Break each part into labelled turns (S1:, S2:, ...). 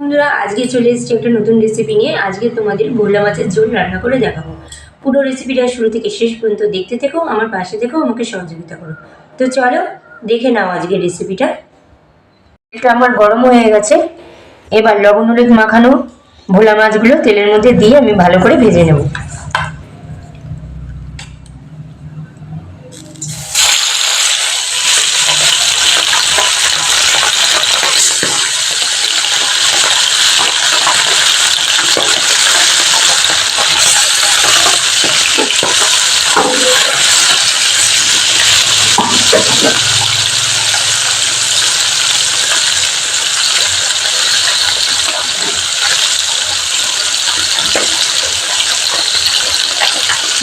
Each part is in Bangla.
S1: বন্ধুরা, আজকে চলে এসেছি একটা নতুন রেসিপি নিয়ে। আজকে তোমাদের ভোলা মাছের ঝোল রান্না করে দেখাবো। পুরো রেসিপিটা শুরু থেকে শেষ পর্যন্ত দেখতে থেকো, আমার পাশে থেকেও আমাকে সহযোগিতা করো। তো চলো, দেখে নাও আজকে রেসিপিটা এটা আমার গরম হয়ে গেছে। এবার লবণ হলুদ মাখানো ভোলা মাছগুলো তেলের মধ্যে দিয়ে আমি ভালো করে ভেজে নেব।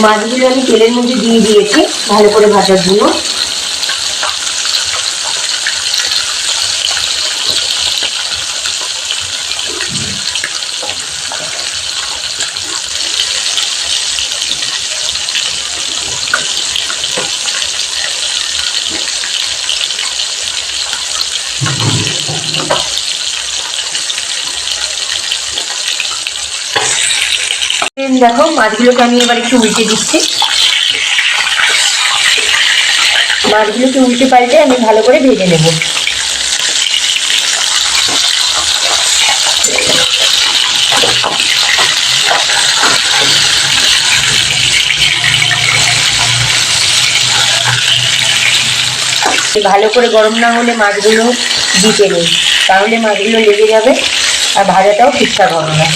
S1: মাছগুলো আমি তেলের মধ্যে দিয়ে দিয়েছি ভালো করে ভাজার জন্য। দেখো, মাছগুলোকে আমি এবার একটু উল্টে দিচ্ছি। মাছগুলোকে উল্টে পাল্টে আমি ভালো করে ভেজে নেব। ভালো করে গরম না হলে মাছগুলো দিতে নেই, তাহলে মাছগুলো লেগে যাবে আর ভাজাটাও ঠিকঠাক হবে না।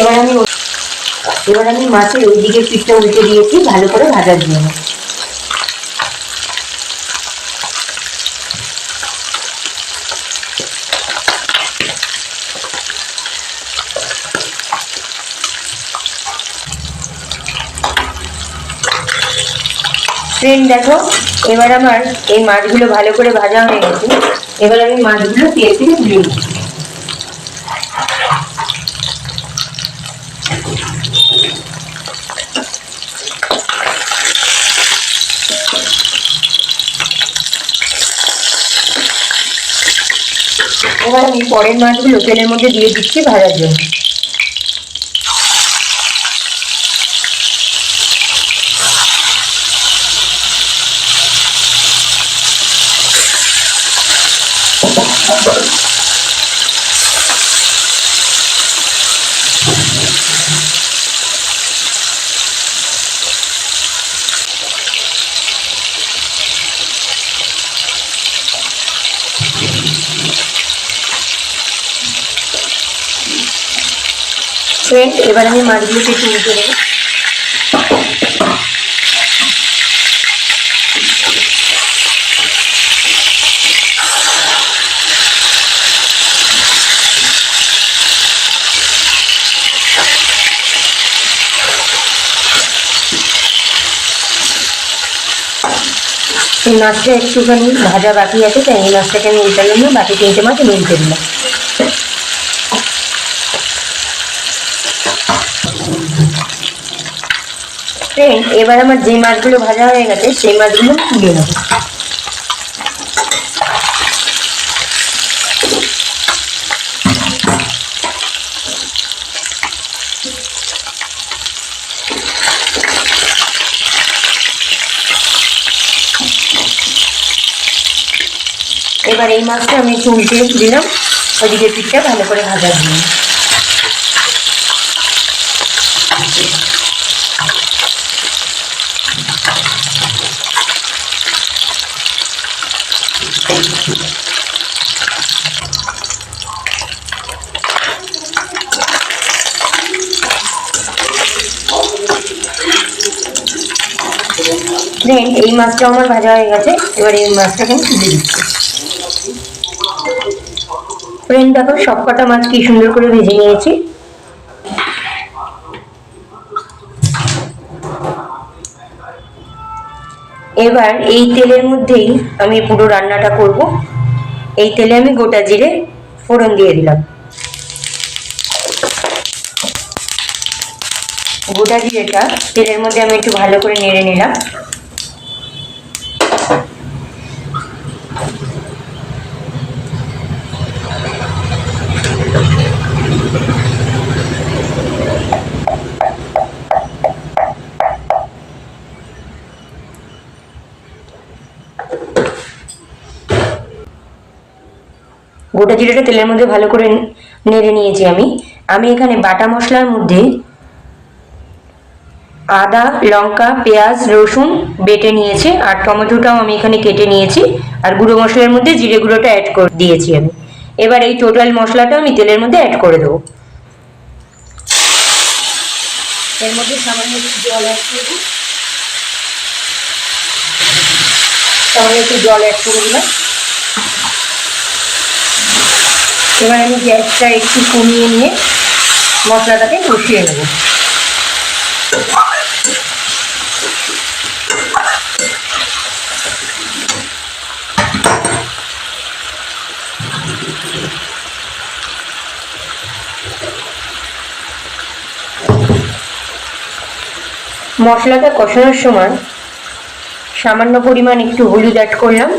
S1: এবার আমি এবার আমি মাছের ওই দিকে পিঠটা উল্টে দিয়েছি, ভালো করে ভাজার জন্য। ফ্রেন্ড দেখো, এবার আমার এই মাছগুলো ভালো করে ভাজা হয়ে গেছে। এবার আমি মাছগুলো তেল থেকে তুলে নিচ্ছি এবার আমি পরের মাছগুলো তেলের মধ্যে দিয়ে দিচ্ছি ভাজার জন্য। ফ্রেন্ড এবার আমি মাছগুলোকে একটু উল্টে দেবো এই মাছটা একটুখানি ভাজা বাকি আছে, তাই এই মাছটাকে আমি উল্টালাম না বাকি তিনটে মাছ আমি উল্টে দিলাম এবার আমার যে মাছগুলো ভাজা হয়ে গেছে, সেই মাছগুলো তুলে নেব। এবার এই মাছটা আমি উল্টে দিলাম ওদিকে পিঠটা ভালো করে ভাজা জন্য ফ্রেন্ড এই মাছটা আমার ভাজা হয়ে গেছে। এবার এই মাছটাকে আমি তুলে দিচ্ছি। ফ্রেন্ড দেখো সব কটা মাছ কি সুন্দর করে ভেজে নিয়েছি। এবার এই তেলের মধ্যেই আমি পুরো রান্নাটা করব। এই তেলে আমি গোটা জিরে ফোড়ন দিয়ে দিলাম। গোটা জিরেটা তেলের মধ্যে আমি একটু ভালো করে নেড়ে নিলাম। গোটা জিরেটা তেলের মধ্যে ভালো করে নেড়ে নিয়েছি আমি। আমি এখানে বাটা মশলার মধ্যে আদা, লঙ্কা, পেঁয়াজ, রসুন বেটে নিয়েছি, আর টমেটোটাও আমি এখানে কেটে নিয়েছি, আর গুঁড়ো মশলার মধ্যে জিরে গুঁড়োটা অ্যাড করে দিয়েছি আমি। এবার এই টোটাল মশলাটা আমি তেলের মধ্যে অ্যাড করে দেবো। এর মধ্যে সামান্য একটু জল অ্যাড করে দিই সামান্য একটু জল অ্যাড করে দিলাম। এবার আমি গ্যাসটা একটু কমিয়ে নিয়ে মশলাটাকে কষিয়ে নেব। মশলাটা কষানোর সময় সামান্য পরিমাণ একটু হলুদ অ্যাড করলাম।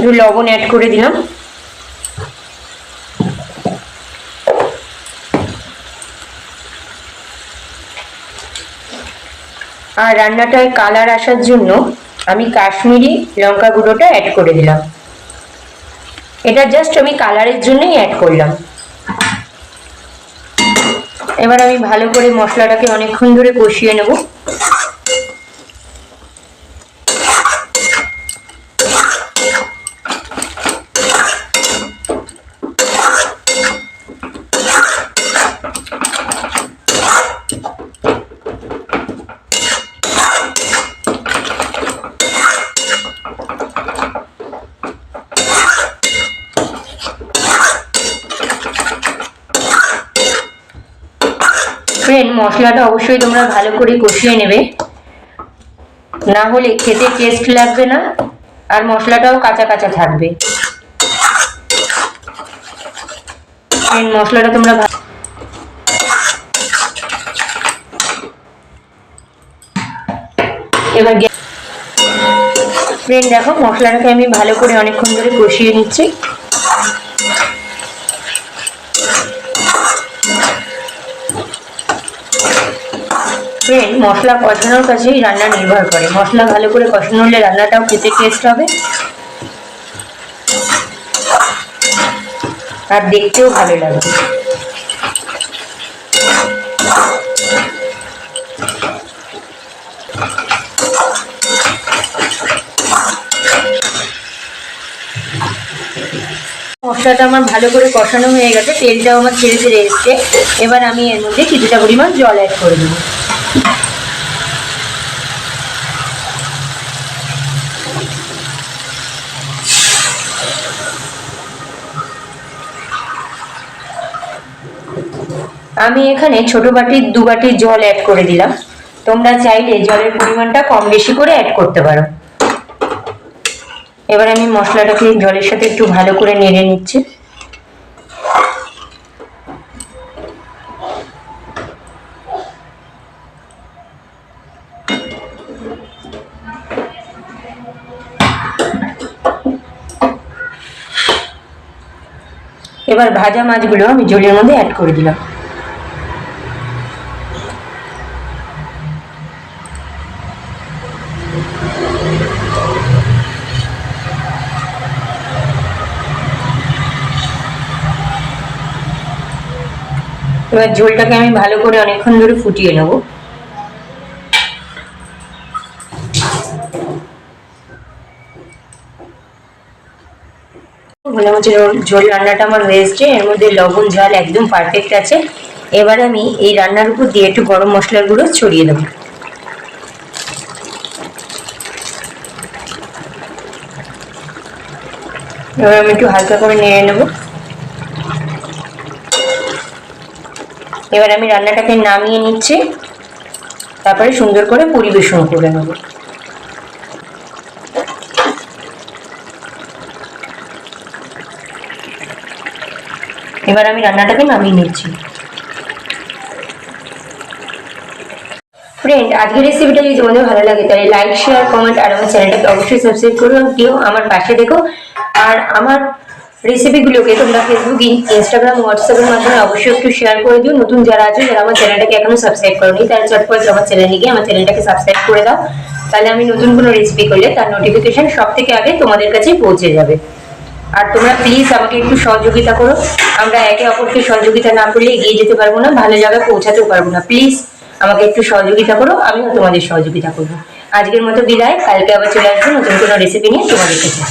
S1: একটু লবণ অ্যাড করে দিলাম। আর রান্নাটায় কালার আসার জন্য আমি কাশ্মীরি লঙ্কা গুঁড়োটা অ্যাড করে দিলাম। এটা জাস্ট আমি কালারের জন্যই অ্যাড করলাম। এবার আমি ভালো করে মশলাটাকে অনেকক্ষণ ধরে কষিয়ে নেব। ফ্রেন্ড মশলাটা অবশ্যই তোমরা ভালো করে কষিয়ে নেবে। না হলে খেতে টেস্ট লাগবে না, আর মশলাটাও কাঁচা কাঁচা থাকবে। মশলাটা তোমরা এবার ফ্রেন্ড দেখো মশলাটাকে আমি ভালো করে অনেকক্ষণ ধরে কষিয়ে নিচ্ছি। ফ্রেন্ড মশলা কষানোর কাছেই রান্না নির্ভর করে। মশলা ভালো করে কষানো হলে রান্নাটাও খেতে টেস্ট হবে। আর দেখতেও ভালো লাগবে মশলাটা আমার ভালো করে কষানো হয়ে গেছে। তেলটাও আমার ছেড়ে ছেড়ে এসছে। এবার আমি এর মধ্যে কিছুটা পরিমাণ জল অ্যাড করে দেবো। আমি এখানে ছোট বাটির দু বাটি জল অ্যাড করে দিলাম। তোমরা চাইলে জলের পরিমাণটা কম বেশি করে অ্যাড করতে পারো। এবার আমি মশলাটাকে জলের সাথে একটু ভালো করে নেড়ে নিচ্ছি। এবার ভাজা মাছগুলো আমি জলের মধ্যে অ্যাড করে দিলাম। এবার ঝোলটাকে আমি ভালো করে অনেকক্ষণ ধরে ফুটিয়ে নেব। ভোলা ঝোল- রান্নাটা আমার হয়ে এসছে। এর মধ্যে লবণ, ঝাল একদম পারফেক্ট আছে। এবার আমি এই রান্নার উপর দিয়ে একটু গরম মশলার গুঁড়ো ছড়িয়ে দেবো। এবার আমি একটু হালকা করে নেড়ে নেব। এবার আমি রান্নাটাকে নামিয়ে নিচ্ছি। তারপরে সুন্দর করে পরিবেশন করে নেব। এবার আমি রান্নাটাকে নামিয়ে নিচ্ছি। ফ্রেন্ড আজকের রেসিপিটা যদি তোমাদের ভালো লাগে, তাহলে লাইক শেয়ার কমেন্ট আর আমার চ্যানেলটাকে অবশ্যই সাবস্ক্রাইব করো কেউ আমার পাশে দেখো। আর আমার রেসিপিগুলোকে তোমরা ফেসবুক ইনস্টাগ্রাম হোয়াটসঅ্যাপের মাধ্যমে অবশ্যই একটু শেয়ার করে দিও। নতুন যারা আছে, যারা আমার চ্যানেলটাকে এখনও সাবস্ক্রাইব করোনি, তারা চটপট আমার চ্যানেলে গিয়ে আমার চ্যানেলটাকে সাবস্ক্রাইব করে দাও। তাহলে আমি নতুন কোনো রেসিপি করলে তার নোটিফিকেশন সব থেকে আগে তোমাদের কাছেই পৌঁছে যাবে। আর তোমরা প্লিজ আমাকে একটু সহযোগিতা করো। আমরা একে অপরকে সহযোগিতা না করলে এগিয়ে যেতে পারব না, ভালো জায়গায় পৌঁছাতেও পারব না। প্লিজ আমাকে একটু সহযোগিতা করো, আমিও তোমাদের সহযোগিতা করব। আজকের মতো বিদায়, কালকে আবার চলে আসব নতুন কোনো রেসিপি নিয়ে তোমাদের কাছে।